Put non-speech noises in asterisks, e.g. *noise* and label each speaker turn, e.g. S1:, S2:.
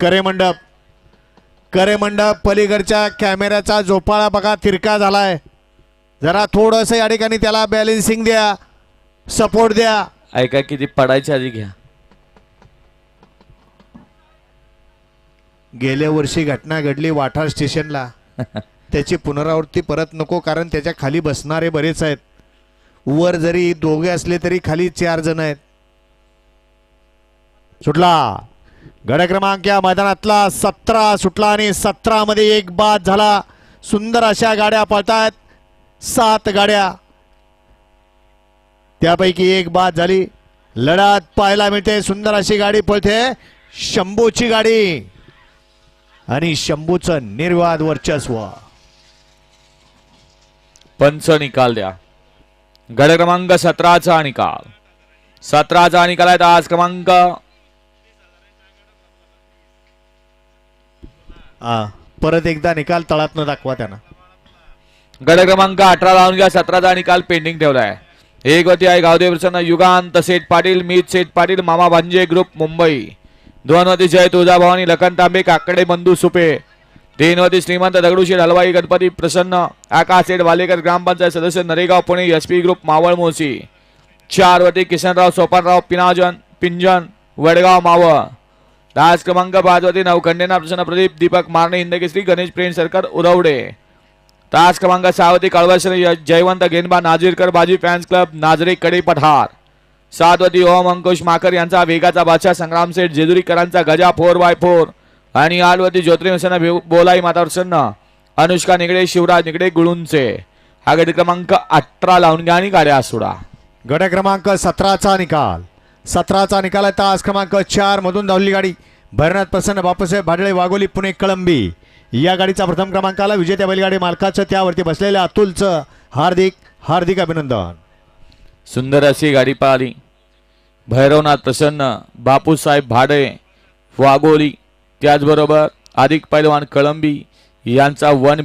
S1: करे मंडप. करे मंडप पलीकडच्या कॅमेऱ्याचा झोपाळा बघा तिरका झालाय. जरा थोडंसं या ठिकाणी त्याला बॅलेन्सिंग द्या सपोर्ट द्या.
S2: ऐका किती पडायच्या आधी घ्या.
S1: गेल्या वर्षी घटना घडली वाठार स्टेशनला. *laughs* त्याची पुनरावृत्ती परत नको कारण त्याच्याखाली बसणारे बरेच आहेत. वर जरी दोघे असले तरी खाली चार जण आहेत. सुटला? गड क्रमांक या मैदानातला सतरा सुटला आणि सतरामध्ये एक बाद झाला. सुंदर अशा गाड्या पळतायत. सात गाड्या. त्यापैकी एक बाद झाली. लढात पाहायला मिळते. सुंदर अशी गाडी पळते. शंभूची गाडी. आणि शंभूचं निर्वाद वर्चस्व.
S2: पंच निकाल द्या. गड क्रमांक सतराचा निकाल. सतराचा निकाल आहे आज क्रमांक
S1: परत एकदा निकाल तळात न दाखवा त्यांना.
S2: गड क्रमांक अठरा लावून घ्या सतराचा निकाल पेंडिंग ठेवलाय. एक एकवती आहे गावदेव प्रसन्न युगांत सेठ पाटील मीत सेठ पाटील मामा भांजे ग्रुप मुंबई. दोन जय तुळजाभवानी लखन तांबे काकडे बंधू सुपे. तीन श्रीमंत दगडूशेठ हलवाई गणपती प्रसन्न आकाश सेठ वालेकर ग्रामपंचायत सदस्य Naregaon Pune S P group Maval मोसी. चार किशनराव किसनराव सोपानराव पिनाजन पिंजन वडगाव मावळ. तास क्रमांक पाचवरती नवखंडेना प्रसन्न प्रदीप दीपक मारणे हिंदकेसरी गणेश प्रेम सरकार उरवडे तास क्रमांक सहावती कळवाश्री जयवंत गेनबा नाजीरकर बाजी फॅन्स क्लब नाजरे कडे पठार. सातवती ओम अंकुश माकर यांचा वेगाचा बादशाह संग्राम सेठ जेजुरीकरांचा गजा फोर बाय फोर. आणि आठवती ज्योतिर्मसन बोलाई माता प्रसन्न अनुष्का निगडे शिवराज निगडे गुळूंचे. हा गट क्रमांक अठरा लावून घ्या आणि गाड्या सोडा.
S1: गट क्रमांक सतराचा निकाल. सतराचा निकाल आहे. तास क्रमांक चार मधून धावली गाडी. भैरनाथ प्रसन्न बापूसाहेब भाडळे वाघोली पुणे कळंबी. या गाडीचा प्रथम क्रमांकाला विजेत्या बैलगाडी मालकाचं त्यावरती बसलेल्या अतुलचं हार्दिक हार्दिक अभिनंदन.
S2: सुंदर अशी गाडी पाहिली. भैरवनाथ प्रसन्न बापूसाहेब भाडे वाघोली त्याचबरोबर अधिक पैलवान कळंबी यांचा वन